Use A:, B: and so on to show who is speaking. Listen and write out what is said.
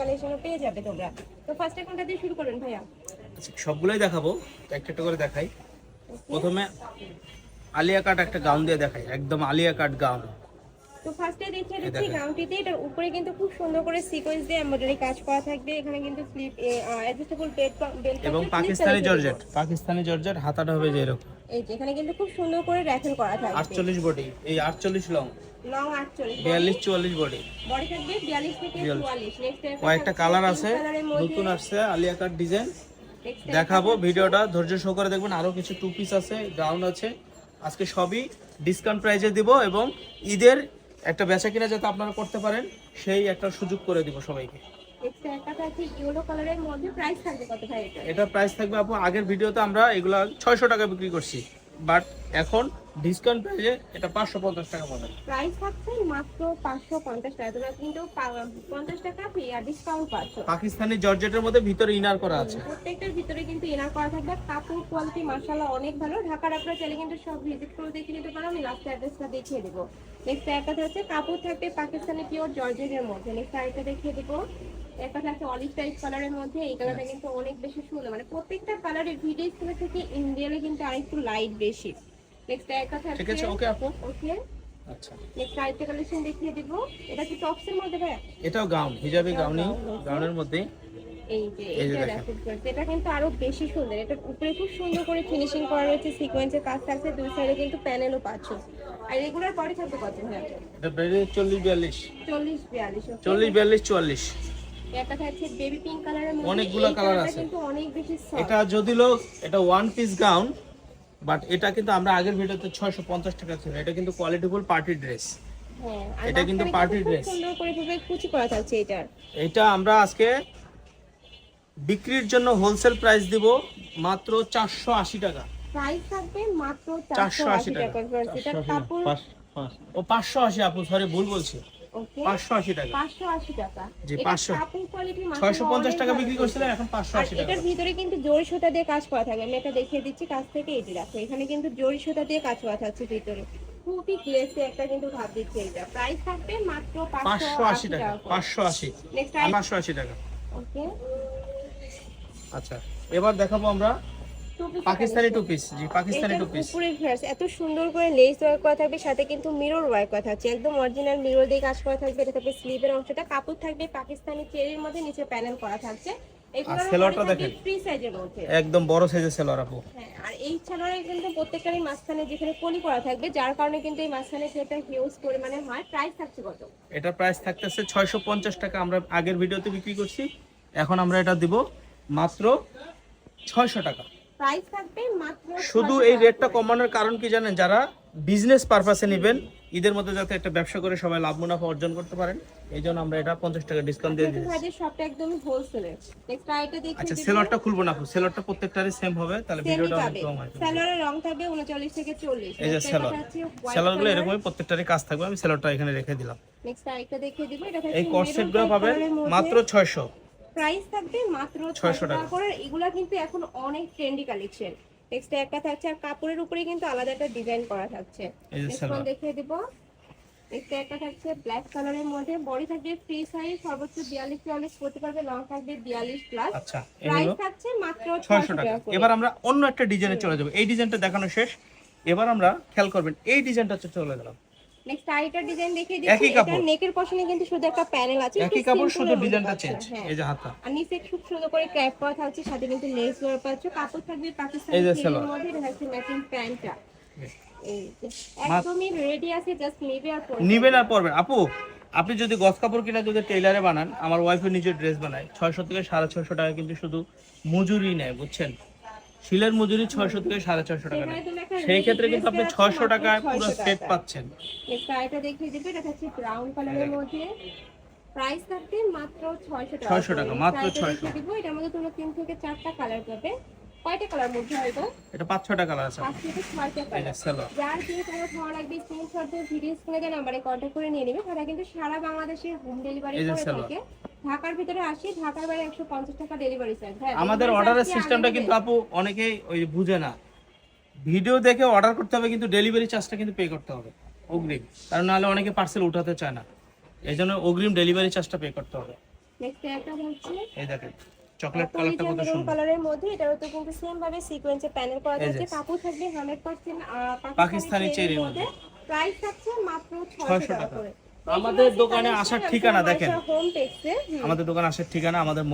A: কালেকশনও পেয়ে যাবে তোমরা। তো ফার্স্টে কোনটা দিয়ে শুরু করবেন ভাইয়া।
B: সবগুলাই সবগুলোই দেখাবো একটা একটা করে দেখাই। প্রথমে আলিয়া কাট একটা গাউন দিয়ে দেখাই একদম আলিয়া কাট গাউন।
A: তো ফার্স্টে দেখিয়ে দিচ্ছি গাউনটিতে এটার উপরে কিন্তু খুব সুন্দর করে সিকোয়েন্স দিয়ে এমব্রয়ডারি কাজ করা থাকবে। এখানে কিন্তু স্লিপ অ্যাডজাস্টেবল বেল্ট
B: এবং পাকিস্তানি জর্জেট। পাকিস্তানি জর্জেট হাতাটা হবে যে এরকম।
A: এই যে এখানে কিন্তু খুব সুন্দর করে র্যাফেল করা থাকবে।
B: আটচল্লিশ বডি এই আটচল্লিশ লং
A: লং 48
B: বিয়াল্লিশ চুয়াল্লিশ বডি।
A: বডি থাকবে 42 থেকে 44 নেক্সট
B: কয়েকটা কালার আছে। নতুন আসছে আলিয়া কাট ডিজাইন দেখাবো ভিডিওটা ধৈর্য সহকারে দেখবেন। আরও কিছু টু পিস আছে গাউন আছে। আজকে সবই ডিসকাউন্ট প্রাইজে দিব এবং ঈদের একটা বেচা কিনা যাতে আপনারা করতে পারেন সেই একটা সুযোগ করে দিব সবাইকে।
A: এটা?
B: প্রাইস থাকবে আপু আগের ভিডিওতে আমরা এগুলা ছয়শো টাকা বিক্রি করছি বাট এখন ডিসকাউন্ট প্রাইজে এটা পাঁচশো পঞ্চাশ টাকা পাবেন
A: প্রাইস থাকছে মাত্র 550 টাকা। তোমরা কিন্তু পা- 50 টাকা ফ্রি আর ডিসকাউন্ট পাচ্ছ।
B: পাকিস্তানি জর্জেটের মধ্যে ভিতরে ইনার করা আছে।
A: প্রত্যেকটার ভিতরে কিন্তু ইনার করা থাকবে। কাপড় কোয়ালিটি মাশাআল্লাহ অনেক ভালো। ঢাকার আপনারা চাইলে কিন্তু সব ভিজিট করে দেখে নিতে পারো। আমি লাস্ট অ্যাড্রেসটা দেখিয়ে দেবো। নেক্সট একটা হচ্ছে কাপড় থাকবে পাকিস্তানি পিওর জর্জেটের মধ্যে। নেক্সট আরেকটা দেখিয়ে দেবো। একটা থাকছে অলিভ টাইপ কালারের মধ্যে। এই কালারটা কিন্তু অনেক বেশি সুন্দর। মানে প্রত্যেকটা কালারের ভিডিও থেকে ইন্ডিয়ালে কিন্তু আরেকটু লাইট বেশি। নেক্সট একটা
B: ঠিক আছে ওকে আপু।
A: ওকে।
B: আচ্ছা।
A: নেক্সট আরেকটা কালেকশন দেখিয়ে দিব। এটা কি মধ্যে ভাইয়া?
B: এটাও গাউন হিজাবি গাউনি গাউনের মধ্যে।
A: এই যে এটা এটা কিন্তু আরও বেশি সুন্দর। এটার উপরে খুব সুন্দর করে ফিনিশিং করা রয়েছে সিকোয়েন্সের কাজ থাকছে। দুই সাইডে কিন্তু প্যানেলও পাচ্ছ। আর রেগুলার পরে থাকবে কত ভাই
B: এটা বেড়ে অনেকগুলো
A: colourটা
B: আছে।
A: কিন্তু অনেক বেশি soft।
B: এটা যদি লোক এটা ওয়ান পিস গাউন বাট এটা কিন্তু আমরা আগের ভিডিওতে ছয়শো পঞ্চাশ টাকা ছিল। এটা কিন্তু কোয়ালিটিফুল পার্টি ড্রেস
A: হ্যাঁ
B: এটা কিন্তু
A: মাঝখানে
B: ড্রেস
A: খুব সুন্দর করে ভাবে কুচি করা থাকছে এটার।
B: এটা আমরা আজকে বিক্রির জন্য হোলসেল প্রাইস দিব মাত্র চারশো আশি টাকা।
A: প্রাইস থাকবে মাত্র
B: 480
A: চারশো
B: টাকা।
A: এটা কাপড়
B: ও পাঁচশো আশি আপু সরি ভুল বলছি।
A: ওকে?
B: পাঁচশো আশি টাকা।
A: পাঁচশো আশি টাকা।
B: জি, 500
A: কাপড় কোয়ালিটি
B: ছয়শো পঞ্চাশ টাকা বিক্রি করছিলেন এখন পাঁচশো
A: আর
B: আশি টাকা।
A: এটার ভিতরে কিন্তু জরি সুতা দিয়ে কাজ করা থাকবে। আমি এটা দেখিয়ে দিচ্ছি কাছ থেকে এটি রাখো এখানে কিন্তু জরি সুতা দিয়ে কাজ করা থাকছে ভিতরে। খুবই গ্লেসে একটা কিন্তু ভাব দিচ্ছে এটা। প্রাইস থাকবে মাত্র
B: পাঁচশো আশি টাকা পাঁচশো আশি।
A: নেক্সট
B: পাঁচশো আশি টাকা।
A: ওকে
B: আচ্ছা এবার দেখাবো আমরা পাকিস্তানি টু পিস জি পাকিস্তানি টু পিস
A: উপরে ফ্লাস এত সুন্দর করে লেস ওয়ার্ক করা থাকবে সাথে কিন্তু মিরর ওয়ার্ক করা থাকছে একদম অরিজিনাল মিরর দিয়ে কাজ করা থাকবে এটা থাকবে স্লিভের অংশটা কাপড় থাকবে পাকিস্তানি চেরির মধ্যে নিচে প্যানেল করা থাকছে।
B: সালোয়ারটা দেখেন।
A: ফ্রি সাইজের মধ্যে।
B: একদম বড় সাইজের সেলর আপু।
A: হ্যাঁ, আর এই ছাড়াও কিন্তু প্রত্যেকটারই মাঝখানে যেখানে পলি করা থাকবে যার কারণে কিন্তু এই মাঝখানে সেটা হিউজ পরিমাণে হয়। প্রাইস থাকছে কত?
B: এটা প্রাইস থাকতেছে ছয়শো পঞ্চাশ টাকা। আমরা আগের ভিডিওতে বিক্রি করছি এখন আমরা এটা দিব মাত্র ছয়শো টাকা।
A: প্রাইস থাকবে মাত্র
B: শুধু এই রেটটা কমানোর কারণ কি জানেন? যারা বিজনেস পারপাসে নেবেন ঈদের মধ্যে যাতে একটা ব্যবসা করে সবাই লাভ মুনাফা অর্জন করতে পারেন এই জন্য আমরা এটা পঞ্চাশ টাকা ডিসকাউন্ট দিয়ে দিচ্ছি
A: ভাইদের শপটা একদমই হোলসেলের নেক্সট আইটা দেখি
B: আচ্ছা সেলরটা খুলবো না আপু সেলরটা প্রত্যেকটারই সেম হবে তাহলে ভিডিওটা অনেক কম হয়
A: স্যালোয়ারের রং থাকবে 39 থেকে 40
B: এই যে সেলর সেলরগুলো এরকমই প্রত্যেকটারই কাজ থাকবে আমি সেলরটা এখানে রেখে দিলাম।
A: নেক্সট আরেকটা দেখিয়ে দিব এটা
B: এই পাবেন মাত্র ছয়শো।
A: প্রাইস থাকবে মাত্র
B: 600
A: 600
B: টাকা।
A: করে এগুলা কিন্তু এখন অনেক ট্রেন্ডি কালেকশন নেক্সট একটা থাকছে আর কাপড়ের উপরে কিন্তু আলাদা একটা ডিজাইন করা থাকছে। দেখিয়ে দিব। নেক্সট একটা থাকছে ব্ল্যাক কালারের মধ্যে। বডি থাকবে ফ্রি সাইজ সর্বোচ্চ 42 44 করতে পারবে লং থাকবে 42 প্লাস
B: আচ্ছা
A: প্রাইস থাকছে মাত্র
B: ছয়শো
A: 600
B: টাকা।
A: টাকা
B: এবার আমরা অন্য একটা ডিজাইনে চলে যাব। এই ডিজাইনটা দেখানো শেষ। এবার আমরা খেয়াল করবেন এই ডিজাইনটা চলে গেলাম।
A: নেক্সট আইটার ডিজাইন দেখিয়ে দিচ্ছি। এটা নেকের পশনে কিন্তু শুধু একটা প্যানেল আছে
B: একই কাপড় শুধু ডিজাইনটা চেঞ্জ
A: হ্যাঁ।
B: এই যে হাতা
A: আর নিচে খুব সুন্দর করে ক্র্যাপ করা থাকছে সাথে কিন্তু লেস ওয়ার পাচ্ছ। কাপড় থাকবে পাকিস্তানি। মধ্যে এটা ম্যাচিং প্যান্টটা একদমই রেডি আছে জাস্ট নেবে আর পরবে।
B: নিবেন আর পরবেন আপু আপনি যদি গস কাপড় কিনা যদি টেইলারে বানান আমার ওয়াইফের নিজের ড্রেস বানায়। ছয়শো থেকে সাড়ে ছয়শো টাকা কিন্তু শুধু মজুরি নেয় বুঝছেন? শিলের মজুরি ছয়শো থেকে সাড়ে ছয়শো টাকা সেই ক্ষেত্রে কিন্তু আপনি ছয়শো টাকায় পুরো সেট পাচ্ছেন।
A: এটা হচ্ছে ব্রাউন কালারের মধ্যে। প্রাইস থাকবে মাত্র 600 টাকা।
B: 600 টাকা, মাত্র
A: Next
B: 600
A: দিব এটার মধ্যে তোমরা তিন থেকে চারটা কালার পাবে। কয়টা কালার মধ্যে হয় এটা?
B: এটা পাঁচ ছটা কালার আছে।
A: পাঁচ থেকে ছয়টা কালার যার যে কালার ভালো লাগবে স্ক্রিনশট দিয়ে ভিডিও স্ক্রিনে দেওয়া নাম্বারে কন্ট্যাক্ট করে নিয়ে নেবে। তারা কিন্তু সারা বাংলাদেশে হোম ডেলিভারি করে থাকে। ঢাকার ভিতরে আসি ঢাকার বাইরে 150 টাকা ডেলিভারি চার্জ হ্যাঁ
B: আমাদের অর্ডারের সিস্টেমটা কিন্তু আপু অনেকেই ওই বুঝে না। ভিডিও দেখে অর্ডার করতে হবে কিন্তু ডেলিভারি চার্জটা কিন্তু পে করতে হবে অগ্রিম। কারণ অনেকে পার্সেল উঠাতে চায় না। অগ্রিম ডেলিভারি চার্জটা পে করতে হবে।
A: নেক্সট হচ্ছে
B: এই দেখেন চকলেট কালারটা কত সুন্দর।
A: কালারের মধ্যে এটাও তো কিন্তু সেম ভাবে সিকোয়েন্সে প্যানেল করা থাকছে কাপড় থাকবে 100%
B: পাকিস্তানি চেরি মধ্যে।
A: প্রাইস থাকছে মাত্র
B: 600
A: টাকা। করে।
B: আমাদের দোকানে আসার ঠিকানা দেখেন। আমাদের দোকানে আসার ঠিকানা আমাদের